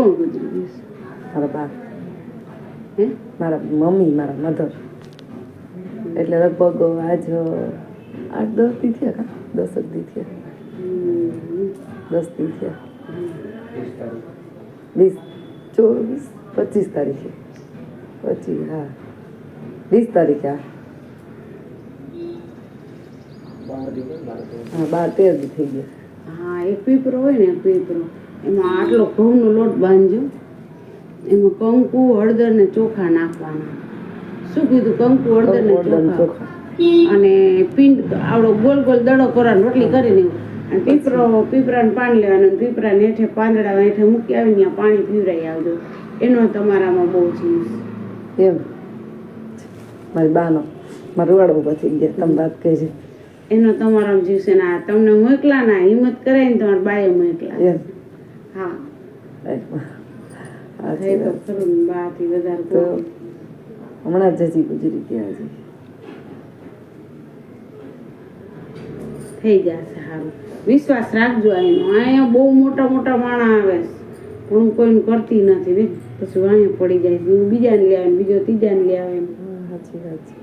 કોણ ગુજરી મારા બા હે? મારા મમ્મી મારા મધર. એટલે લગભગ આજ આઠ દસ દી થયા કા? દસ જ દી થયા. દસ દી થયા. વીસ ચોવીસ પચીસ તારીખે. પચીસ હા. વીસ તારીખે હા. હા બાર તેર દી થઈ ગયા. હા એક પીપરો હોય ને એક પીપરો. એમાં આટલો ઘઉંનો લોટ બાંધજો એમાં કંકુ હળદર ને ચોખા નાખવાના. શું કીધું? કંકુ હળદર ને ચોખા? અને પિંડ આવડો ગોલ ગોલ દડો કરવાનો રોટલી કરીને અને પીપરો પીપરાને પાણી લેવાનું અને પીપરાને હેઠે પાંદડા હેઠે મૂકી આવીને પાણી પીવરાઈ આવજો. એનો તમારામાં બહુ જીવ એમ. મારી બાનો મારું રૂવાડા ઊભા થઈ ગયા તમે વાત કહેજો એનો તમારા જીવ છે ને તમને મોકલા ના હિંમત કરે ને તમારા બાએ મોકલા. એમ. હમણાં જ હજી ગુજરી ગયા છે. થઈ જશે સારું વિશ્વાસ રાખજો એનો અહીંયા બહુ મોટા મોટા માણા આવે પણ હું કોઈને કરતી નથી પછી અહીંયા પડી જાય છે. બીજાને લે આવે બીજો ત્રીજાને લે આવે. સાચી વાત છે.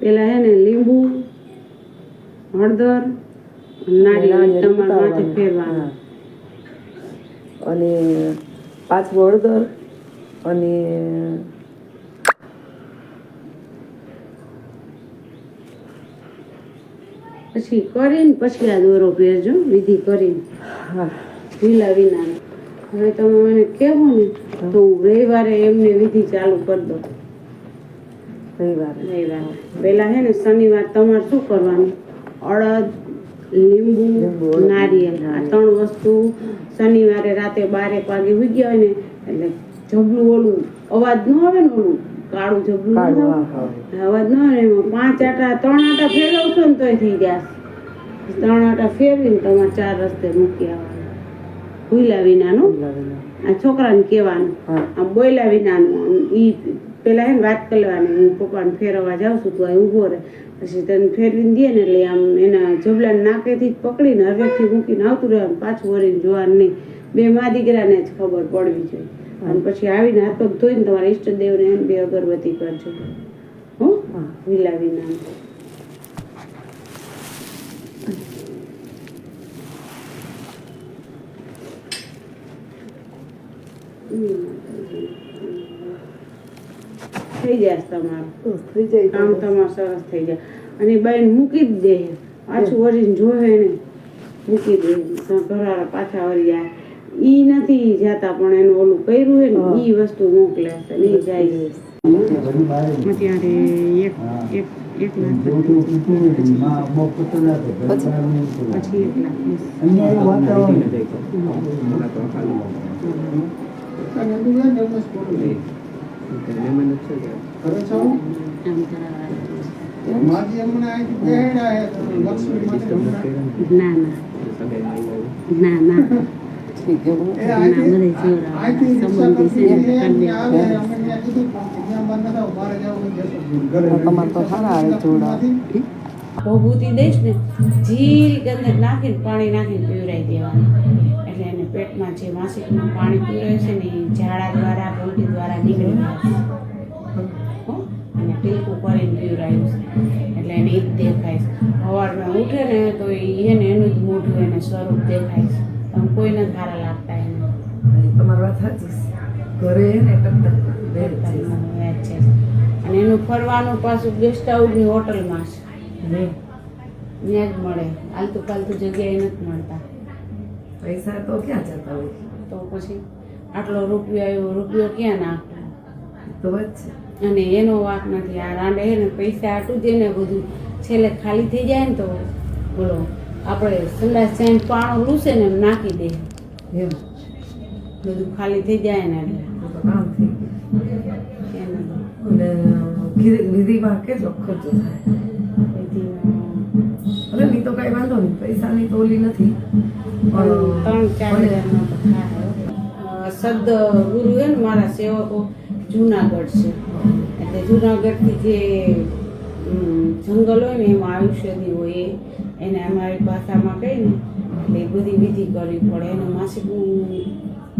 પેલા હે ને લીંબુ હળદર અને પાછું હળદર અને પછી કરીને પછી આ દોરો પહેરજો વિધિ કરીને. હા. ઢીલા વિના હવે તમે મને કહેવો ને તો હું રવિવારે એમને વિધિ ચાલુ કરી દઉં. રવિવારે. રવિવારે. પેલા હે ને શનિવાર તમારે શું કરવાનું? અડદ લીંબુ નારિયેલ. આ ત્રણ વસ્તુ શનિવારે રાતે બારેક વાગે ઉગ્યા હોય ને એટલે જબલું ઓલું અવાજ ન આવે ને ઓલું કાળું જબલું. અવાજ ન આવે પાંચ આટા ત્રણ આટા ફેરવશો ને તોય થઈ જશે ત્રણ આટા ફેરવીને તમારે ચાર રસ્તે મૂકી આવવાનું. ભૂલા વિનાનું. આ છોકરાને કહેવાનું. આ આમ બોલ્યા વિનાનું. ઈ પેલા હે ને વાત કરવાની હું પપ્પાને ફેરવવા જાઉં છું તું અહીં ઊભો રહે. પછી તને ફેરવીને દે ને એટલે આમ એના જોબલાને નાકેથી જ પકડીને હરવેથી મૂકીને આવતું રહેવાનું પાછું વળીને જોવાનું નહીં. બે મા દીકરાને જ ખબર પડવી જોઈએ. અને પછી આવીને હાથ પગ ધોઈને તમારા ઈષ્ટદેવને એમ બે અગરબત્તી કરજો હો? હા. વિલા વિનાનું થઈ જાય તમારું. થઈ જાય કામ તો તમારું સરસ થઈ જાય. અને બેન મૂકી જ દે. પાછું વળીને જોવે ને મૂકી દે. ઘરવાળા પાછા વળી જાય. ઈ નથી જાતા પણ એનું ઓલું કર્યું હોય હા. ને ઈ વસ્તુ મોકલે છે. ને ઈ જાય છે. અત્યારે એક એક એક લાખ. પછી એક લાખ ભભૂતિ દઈશ ને જીરી ગંધક નાખીને પાણી નાખીને પીવરાઈ દેવાનું. એટલે એને પેટમાં જે માસિકનું પાણી પીવરાય છે ને એ ઝાડા દ્વારા ગોટી દ્વારા નીકળી જાય? અને ટીલકું કરીને પીવરાયું છે. એટલે એને એ જ દેખાય છે. સવારમાં ઉઠે ને તો એને એનું જ મોઢું એને સ્વરૂપ દેખાય છે. પણ કોઈને સારા લાગતા એને તમારી વાત સાચી ઘરે એને છે. અને એનું ફરવાનું પાછું ગેસ્ટ હાઉસની હોટલમાં છે. ત્યાં જ મળે. આલતુ પાલતુ જગ્યાએ નથી મળતા. પૈસા તો ક્યાં જતા હોય? તો પછી આટલો રૂપિયો આવ્યો રૂપિયો ક્યાં નાખવો? તો છે. અને એનો વાંક નથી. આ રાંડે ને પૈસા આટું દે ને બધું છેલ્લે ખાલી થઈ જાય ને તો બોલો આપણે સંડાસ જઈને પાણો લૂસે ને એમ નાખી દે. એમ. બધું ખાલી થઈ જાય ને એટલે. કામ થઈ ગયું. વિધિમાં કેટલો ખર્ચો થાય? બધી, નહીં ની તો કાંઈ વાંધો નહીં. પૈસાની તો ઓલી નથી. ત્રણ ત્રણ ચાર પણ હજારનો સદ ગુરુ એ મારા સેવકો જુનાગઢ છે. એટલે જુનાગઢથી જે જંગલ હોય ને એમાં આયુષ્ય હોય એ એને અમારી ભાષામાં કહી ને, એટલે બધી વિધિ કરવી પડે. એનો માસિકનું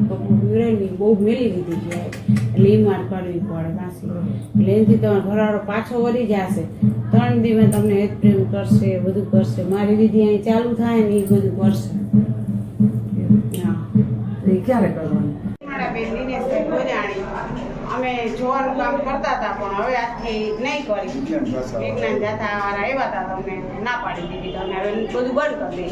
કપડું પીવડાય બહુ મેલી વિધિ જાય એટલે એ માર કરવી પડે માસિક. એટલે એનાથી તમારો ઘરવાળો પાછો વળી જશે. ત્રણ દિવસ તમને હેત પ્રેમ કરશે બધું કરશે. મારી વિધિ અહીં ચાલુ થાય ને એ બધું કરશે. હા એ ક્યારે કરવાનું? મારા બેન દિનેશભાઈ ગોજાણી. અમે જોવાનું કામ કરતા હતા, પણ હવે આજથી નહીં કરી. વિજ્ઞાન જાતા વાળા આવ્યા હતા તમને ના પાડી દીધી. તો હવે બધું બંધ કરી